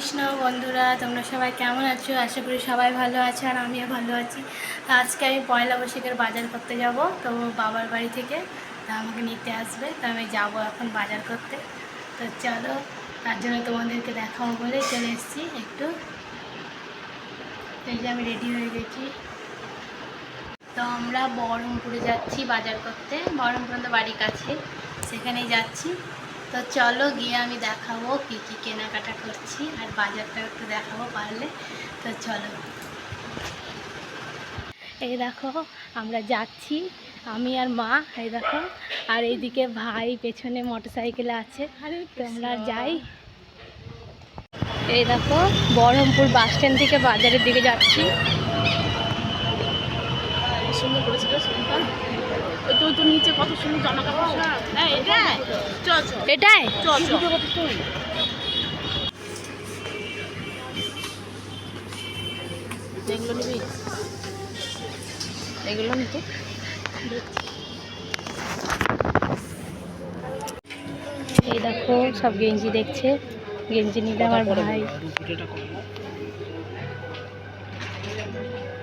কৃষ্ণ, বন্ধুরা, তোমরা সবাই কেমন আছো? আশা করি সবাই ভালো আছে আর আমিও ভালো আছি। আজকে আমি পয়লা বৈশাখের বাজার করতে যাব। তো বাবার বাড়ি থেকে তা আমাকে নিতে আসবে। তো আমি যাব এখন বাজার করতে। তো চলো, তার জন্য তোমাদেরকে দেখাবো বলে চলে এসেছি একটু। এই যে আমি রেডি হয়ে গেছি। তো আমরা বহরমপুরে যাচ্ছি বাজার করতে। বহরমপুর তো বাড়ির কাছে। সেখানেই যাচ্ছি। তো চলো গিয়ে আমি দেখাবো কী কী কেনাকাটা করছি আর বাজারটা একটু দেখাবো পারলে। তো চলো। এই দেখো আমরা যাচ্ছি আমি আর মা এই দেখো আর এইদিকে ভাই পেছনে মোটর সাইকেলে আছে। তো আমরা যাই। এই দেখো বহরমপুর বাস স্ট্যান্ড থেকে বাজারের দিকে যাচ্ছি। সুন্দর করেছিল তো নিচে কত সুন্দর জামা কাপড় চল। এটাই? এগুলো নিবি এগুলো নিতে এই দেখো সব গেঞ্জি দেখছে। গেঞ্জি নিলে আমার ভাই।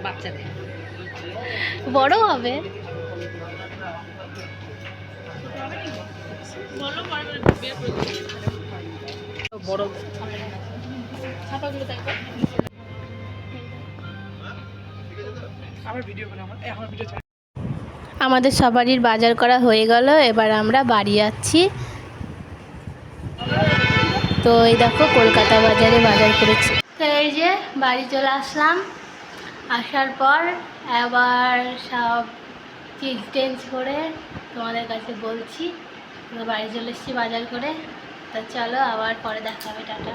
বাচ্চাদের। বড় হবে? আমাদের সবারই বাজার করা হয়ে গেল, এবার আমরা বাড়ি যাচ্ছি। তো এই দেখো, কলকাতা বাজারে বাজার করেছি। এই যে বাড়ি চলে আসলাম। আসার পর আবার সব চেঞ্জ টেঞ্জ করে তোমাদের কাছে বলছি। বাড়ি চলে এসেছি বাজার করে। তা চলো আবার পরে দেখা হবে টাটা।